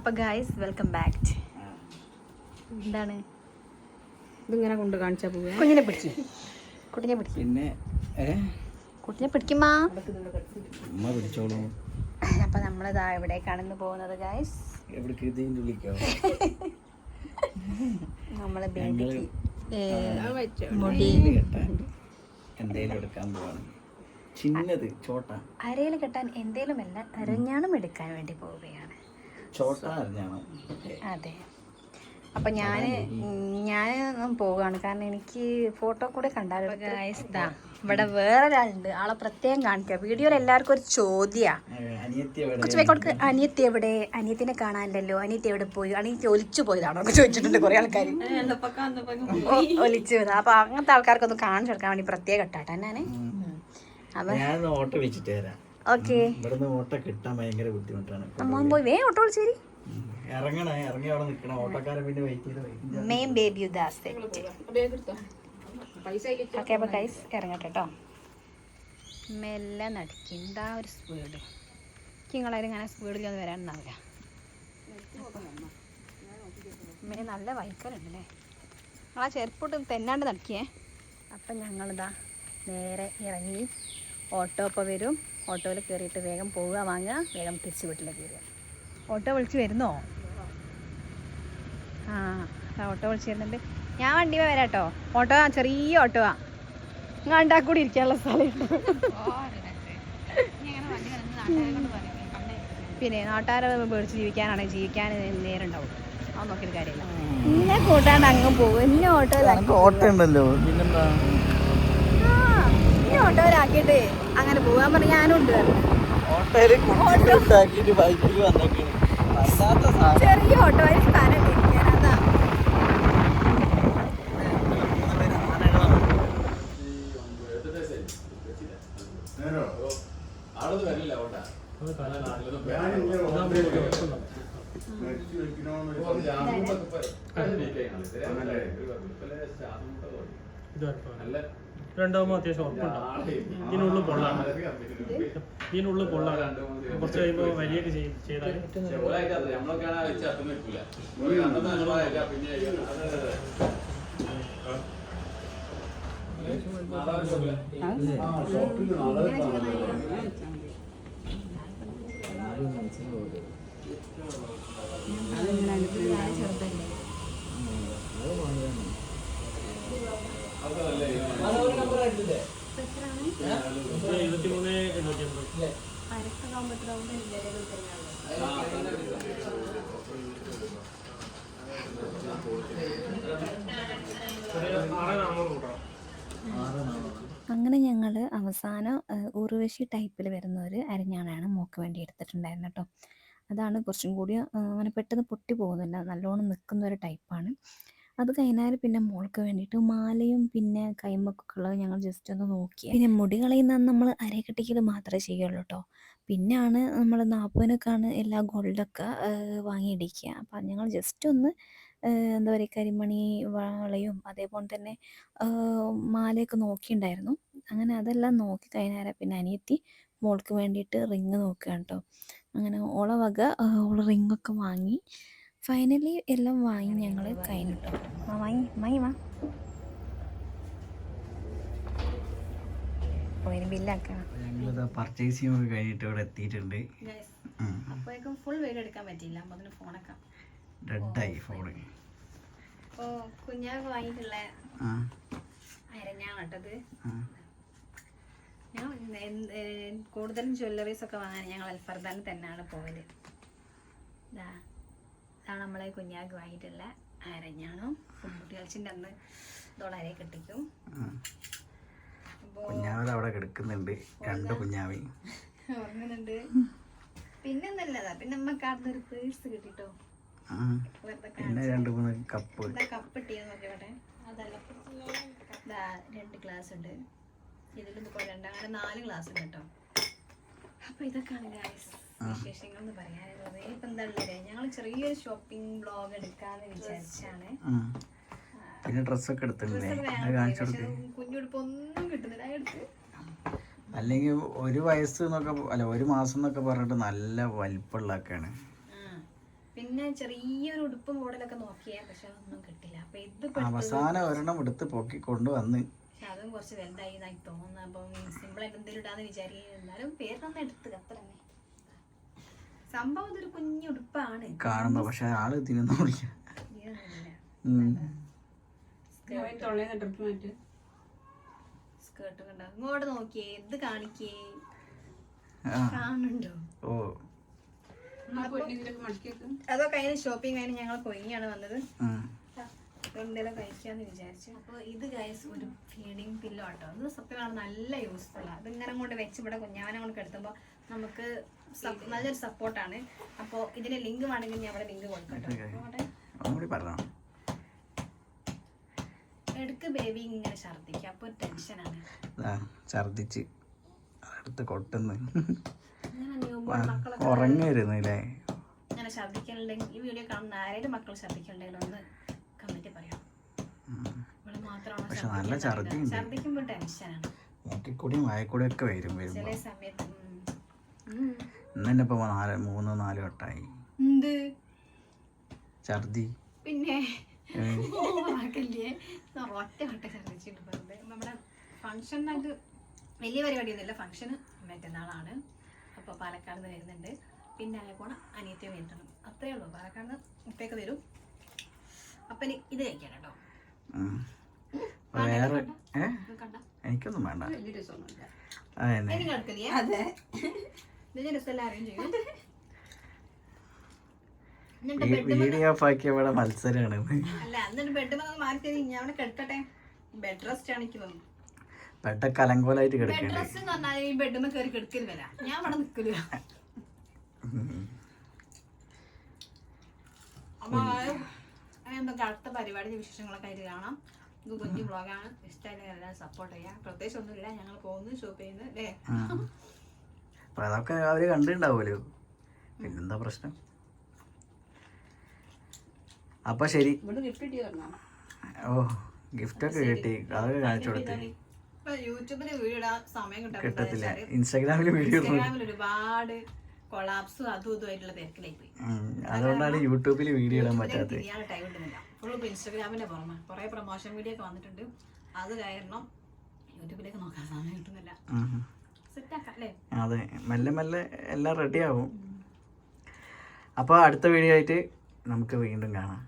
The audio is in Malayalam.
അപ്പൊ ഗായ്സ് വെൽക്കം ബാക്ക് എന്താണ്? ഇതിങ്ങനെ കൊണ്ട് കാണിച്ചാ പോവുക കുഞ്ഞിനെ പിടിച്ച് കുട്ടിനെ പിടിച്ച് പിന്നെ കുട്ടിനെ പിടിക്കുമാ ഉമ്മ പിടിച്ചോളൂ. അപ്പൊ നമ്മളിതാ എവിടേക്കാണെന്ന് പോകുന്നത് ഗായ്സ് നമ്മളെ ബേബിക്ക് മുടി. കെട്ടാൻ എന്തേലും എടുക്കാൻ പോവാണ്. ചിന്നത് ചോട്ട. അരയിൽ കെട്ടാൻ എന്തേലുമല്ല അരഞ്ഞാണം എടുക്കാൻ വേണ്ടി പോവുകയാണ്. അതെ. അപ്പൊ ഞാൻ ഞാൻ പോവാണ്. കാരണം എനിക്ക് ഫോട്ടോ കൂടെ കണ്ടാലോ ഇവിടെ വേറെ വേറൊരാളുണ്ട്. ആളെ പ്രത്യേകം കാണിക്കുക വീഡിയോയിൽ എല്ലാവർക്കും ഒരു ചോദ്യമാണ് അനിയത്തി എവിടെ? കൊച്ചു കൊടുക്ക്. അനിയത്തി എവിടെ? അനിയത്തിനെ കാണാനില്ലല്ലോ. അനിയത്തി എവിടെ പോയി? അനിയത്തി ഒലിച്ചു പോയതാണോ ഒക്കെ ചോദിച്ചിട്ടുണ്ട് കുറെ ആൾക്കാർ ഒലിച്ചു പോയതാ. അപ്പൊ അങ്ങനത്തെ ആൾക്കാർക്കൊന്ന് കാണിച്ചു കൊടുക്കാൻ വേണ്ടി പ്രത്യേകം ഇട്ടാട്ടെ അപ്പൊ ഞാൻ ഓട്ടോ വെച്ചിട്ട് തരാം ഓക്കെ. ഇവിടുന്ന് ഓട്ടോ കിട്ടാൻ ഭയങ്കര ബുദ്ധിമുട്ടാണ്. അമ്മ പോയി. വേ ഓട്ടോ വിളിച്ചേരി ഇറങ്ങണേ. ഇറങ്ങി അവിടെ നിൽക്കണം. ഓട്ടോക്കാരൻ പിന്നെ വെയിറ്റ് ചെയ്ത് മെയിൻ ബേബി ഉദാസ് പൈസ ഓക്കെ അപ്പൊ ഗൈസ് ഇറങ്ങട്ടെ കേട്ടോ മെല്ലെ നടക്കി. എന്താ ഒരു സ്പീഡ് നിങ്ങളാരും ഇങ്ങനെ സ്പീഡിൽ ഒന്ന് വരാനുണ്ടാവില്ല പിന്നെ നല്ല വൈക്കലുണ്ട് അല്ലേ നിങ്ങൾ ആ ചെരുപ്പോട്ട് തെന്നാണ്ട് നടക്കിയേ? അപ്പം ഞങ്ങളിതാ നേരെ ഇറങ്ങി. ഓട്ടോ ഇപ്പോൾ വരും. ഓട്ടോയിൽ കയറിയിട്ട് വേഗം പോവുക വാങ്ങുക വേഗം തിരിച്ച് വീട്ടിലേക്ക് വരിക. ഓട്ടോ വിളിച്ച് വരുന്നോ? ആ ആ, ഓട്ടോ വിളിച്ച് വരുന്നുണ്ട്. ഞാൻ വണ്ടി വരാം കേട്ടോ ഓട്ടോ ചെറിയ ഓട്ടോ ആ. കണ്ടാ കൂടി ഇരിക്കാനുള്ള സ്ഥലമുണ്ട്. പിന്നെ നാട്ടുകാരെ പേടിച്ച് ജീവിക്കാനാണ് ജീവിക്കാൻ നേരം ഉണ്ടാവും. അത് നോക്കിയിട്ട് കാര്യമില്ല. എന്നെ കൂട്ടാണ്ട് അങ്ങ് പോകും. എന്നെ ഓട്ടോ ഓട്ടോ ഉണ്ടല്ലോ. പിന്നെന്താ? ഓട്ടോയിലാക്കിയിട്ട് അങ്ങനെ പോകാൻ പറഞ്ഞ ഞാനും ഉണ്ട് പറഞ്ഞു. ഓട്ടോയിൽ കുട്ടിട്ടാക്കിട്ട് ബൈക്കിൽ വന്നേക്കാണ് ചെറിയ ഓട്ടോയിൽ സ്ഥലം ഇരിക്കാൻ അതാ രണ്ടാമത് അത്യാവശ്യം ഉറപ്പുണ്ടാവും ഇതിനുള്ളിൽ പൊള്ളാണ് ഇതിനുള്ളിൽ പൊള്ളാണ് കുറച്ച് കഴിയുമ്പോൾ വലിയൊക്കെ ചെയ്ത് ചെയ്താൽ. എഴുപത്തിമൂന്ന് അങ്ങനെ ഞങ്ങൾ അവസാനം ഊർവശി ടൈപ്പിൽ വരുന്ന ഒരു അരഞ്ഞാണാണ് മോക്ക് വേണ്ടി എടുത്തിട്ടുണ്ടായിരുന്നത് കേട്ടോ അതാണ് കുറച്ചും കൂടി അങ്ങനെ പെട്ടെന്ന് പൊട്ടി പോകുന്നില്ല നല്ലോണം നിൽക്കുന്ന ഒരു ടൈപ്പാണ് അത് കഴിഞ്ഞാൽ പിന്നെ മോൾക്ക് വേണ്ടിയിട്ട് മാലയും പിന്നെ കൈമൊക്കെ ഉള്ളത് ഞങ്ങൾ ജസ്റ്റ് ഒന്ന് നോക്കി. പിന്നെ മുടി കളയുന്ന നമ്മൾ അരക്കെട്ടിക്കൽ മാത്രമേ ചെയ്യുള്ളൂ കേട്ടോ പിന്നെയാണ് നമ്മൾ നാൽപ്പതിനൊക്കെയാണ് എല്ലാ ഗോൾഡൊക്കെ വാങ്ങിയിടിക്കുക അപ്പം ഞങ്ങൾ ജസ്റ്റ് ഒന്ന് എന്താ പറയുക കരിമണി വളയും അതേപോലെ തന്നെ മാലയൊക്കെ നോക്കിയിട്ടുണ്ടായിരുന്നു അങ്ങനെ അതെല്ലാം നോക്കി കഴിഞ്ഞാൽ പിന്നെ അനിയത്തി മോൾക്ക് വേണ്ടിയിട്ട് റിങ് നോക്കുകയാണ് കേട്ടോ അങ്ങനെ ഓളവക ഓൾ റിങ്ങൊക്കെ വാങ്ങി. ഫൈനലി എല്ലാം വാങ്ങി ഞങ്ങൾ കഴിഞ്ഞിട്ടു വാങ്ങി വാങ്ങി വാ. പോയിന് ബില്ലാക്കാം ഞങ്ങളിതാ പർച്ചേസ് കഴിഞ്ഞിട്ട് ഇവിടെ എത്തിയിട്ടുണ്ട്. അപ്പോഴേക്കും ഫുൾ എടുക്കാൻ പറ്റിയില്ല. അപ്പോൾ അതിന് ഫോണൊക്കെ ഡെഡായി ഫോണ് അപ്പോൾ കുഞ്ഞാക്ക് വാങ്ങിയിട്ടുള്ള ആ. അരഞ്ഞാണ് കേട്ടത് ഞാൻ കൂടുതലും ജ്വല്ലറീസ് ഒക്കെ വാങ്ങാൻ ഞങ്ങൾ അൽഫർദാൻ തന്നെയാണ് പോയത് ഇതാ ഇതാണ് നമ്മളെ കുഞ്ഞാക്ക് വാങ്ങിയിട്ടുള്ള അരഞ്ഞാണും. കുട്ടി കളിച്ചിന്റെ അന്ന് ഇതോളരെ കെട്ടിക്കും. കുഞ്ഞാവ് അപ്പോൾ അവിടെ കിടക്കുന്നുണ്ട്. രണ്ട് കുഞ്ഞാവി. ഉറങ്ങുന്നുണ്ട് പിന്നെ ഒന്നല്ലതാ പിന്നെ നമുക്ക് അവിടുന്ന് ഒരു പേഴ്സ് കിട്ടിട്ടോ. പിന്നെ രണ്ട് മൂന്ന് കപ്പ്. കപ്പ് ഇട്ടിയെന്ന് നോക്കിയോട്ടെ അതല്ല. രണ്ട് ഗ്ലാസ് ഉണ്ട്. ഇതിലും ഇപ്പോൾ രണ്ട് അങ്ങനെ നാല് ഗ്ലാസ് ഉണ്ട് കേട്ടോ. അപ്പൊ ഇതൊക്കെയാണ് ഗായ്സ് വിശേഷങ്ങൾ പറയാനുള്ളത്. ഇപ്പൊ എന്താ ഉള്ളത് ഞങ്ങൾ ചെറിയൊരു ഷോപ്പിംഗ് ബ്ലോഗ് എടുക്കാന്ന് വിചാരിച്ചാണ്. പിന്നെ ഡ്രസ്സൊക്കെ എടുത്തിട്ടില്ലേ കാണിച്ചു ഒന്നും കിട്ടുന്നില്ല. എടുത്ത്. അല്ലെങ്കിൽ ഒരു വയസ്സ് എന്നൊക്കെ അല്ല ഒരു മാസം എന്നൊക്കെ പറഞ്ഞിട്ട് നല്ല വലിപ്പമുള്ളതൊക്കെയാണ്. പിന്നെ ചെറിയൊരു ഉടുപ്പ് മോഡലൊക്കെ നോക്കിയാൽ പക്ഷെ അതൊന്നും കിട്ടില്ല. അപ്പൊ ഇത് അവസാനം ഒരെണ്ണം എടുത്ത് പൊക്കി കൊണ്ടുവന്ന്. അതും കുറച്ച് വലുതായി. തോന്നുന്നു. അപ്പം സിമ്പിൾ ആയിട്ട് എന്തെങ്കിലും ഇടാന്ന് വിചാരിക്കും എന്നാലും പേരൊന്നും എടുത്ത് അത്ര തന്നെ സംഭവം ഇതൊരു കുഞ്ഞു ഉടുപ്പാണ്. കാണുമ്പോ പക്ഷെ ആൾ മാറ്റ്. സ്കേർട്ട് കണ്ട. ഇങ്ങോട്ട് നോക്കിയേ ഇത് കാണിക്കേ. ഓ. അതൊക്കെ ഷോപ്പിംഗ് കഴിഞ്ഞ് ഞങ്ങൾ കൊയ്യാണ് വന്നത്. എന്തെങ്കിലും കഴിക്കാന്ന് വിചാരിച്ചു. അപ്പോൾ ഇത് ഗൈസ് ഒരു ഫീഡിങ് പില്ലോ ആട്ടോ. ഇത് സത്യമാണ് നല്ല യൂസ്ഫുൾ ആണ് ഇതിങ്ങനെ കൊണ്ട് വെച്ച് ഇവിടെ കുഞ്ഞാവനെ കൊണ്ട് കിടത്തുമ്പോൾ നമുക്ക് നല്ലൊരു സപ്പോർട്ടാണ് അപ്പോൾ ഇതിന്റെ ലിങ്ക് വേണമെങ്കിൽ ഞാൻ അവിടെ ലിങ്ക് കൊടുക്കട്ടോ. എടുക്ക് ബേബി ഇങ്ങനെ ഛർദ്ദിക്കുക അപ്പോൾ ഒരു ടെൻഷനാണ് ഇതാ ഛർദിച്ച് അടുത്ത് കൊട്ടുന്നു. ഉറങ്ങരുന്നു അല്ലേ ഇങ്ങനെ ഛർദ്ദിക്കലുണ്ടെങ്കിൽ ഈ വീഡിയോ കാണുന്ന ആരെങ്കിലും മക്കൾ ഛർദ്ദിക്കലുണ്ടെങ്കിൽ ഒന്ന് പക്ഷെ നല്ല ഛർദി മൂക്കിക്കൂടിയും വായക്കൂടിയും ഒക്കെ വരും ചില ഇന്നെ ഇപ്പൊ നാല് മൂന്ന് നാല് വട്ടായി. ഛർദി പിന്നെ ഒറ്റ വട്ട ഛർദ്ദിച്ചിട്ട് വെറുതെ നമ്മുടെ ഫംഗ്ഷനായിട്ട് വലിയ പരിപാടിയൊന്നുമില്ല. ഫംഗ്ഷന് മറ്റന്നാളാണ്. അപ്പോൾ പാലക്കാട് നിന്ന് വരുന്നുണ്ട്. പിന്നെ അതേപോലെ അനിയത്തിയും വരുന്നുണ്ട് അത്രേ ഉള്ളൂ. പാലക്കാട് നിന്ന് വരും. അപ്പം ഇത് കഴിക്കണം കേട്ടോ. വേറെ എനിക്കൊന്നും വേണ്ട. വീഡിയോ ഓഫ് ആക്കിയ ഇവിടെ മത്സരമാണ് ബെഡ് റെസ്റ്റ് ആണ് എനിക്ക് തോന്നുന്നു. പെട്ട കലങ്കോലായിട്ട് കിടക്കണ്ടേ? അപ്പൊ എന്തൊക്കെ അടുത്ത പരിപാടി വിശേഷങ്ങളൊക്കെ ആയിട്ട് കാണാം. ഇത് കുഞ്ഞു ബ്ലോഗാണ് ഇഷ്ടമായിട്ട് എല്ലാം സപ്പോർട്ട് ചെയ്യാം പ്രത്യേകിച്ച് ഒന്നുമില്ല ഞങ്ങൾ പോകുന്നു ഷോപ്പ് ചെയ്യുന്നു അല്ലേ? ഉം. അപ്പൊ അതൊക്കെ അവർ കണ്ടിട്ടുണ്ടാവുമല്ലോ. പിന്നെന്താ പ്രശ്നം? അപ്പൊ ശരി. ഓ ഗിഫ്റ്റ് ഒക്കെ കിട്ടി. അതൊക്കെ കാണിച്ചു കൊടുത്തു. യൂട്യൂബിൽ വീടാ സമയം കിട്ടത്തില്ല. ഇൻസ്റ്റാഗ്രാമിൽ ഇൻസ്റ്റാഗ്രാമിൽ വീഡിയോ ഇൻസ്റ്റാഗ്രാമിൽ ഒരുപാട് കൊളാപ്സും അതും ഇതുമായിട്ടുള്ള തിരക്കിലായി പോയി. അതുകൊണ്ടാണ് യൂട്യൂബിൽ വീഡിയോ ഇടാൻ പറ്റാത്തത്. തിരിയാൻ ടൈം കിട്ടുന്നില്ല ഫുൾ ഇപ്പോൾ ഇൻസ്റ്റാഗ്രാമിന്റെ പുറമെ. കുറേ പ്രൊമോഷൻ വീഡിയോ ഒക്കെ വന്നിട്ടുണ്ട്. അത് കാരണം യൂട്യൂബിലേക്ക് നോക്കാൻ സമയം കിട്ടുന്നില്ല. അതെ. മെല്ലെ മെല്ലെ എല്ലാം റെഡിയാവും അപ്പോൾ അടുത്ത വീഡിയോ ആയിട്ട് നമുക്ക് വീണ്ടും കാണാം.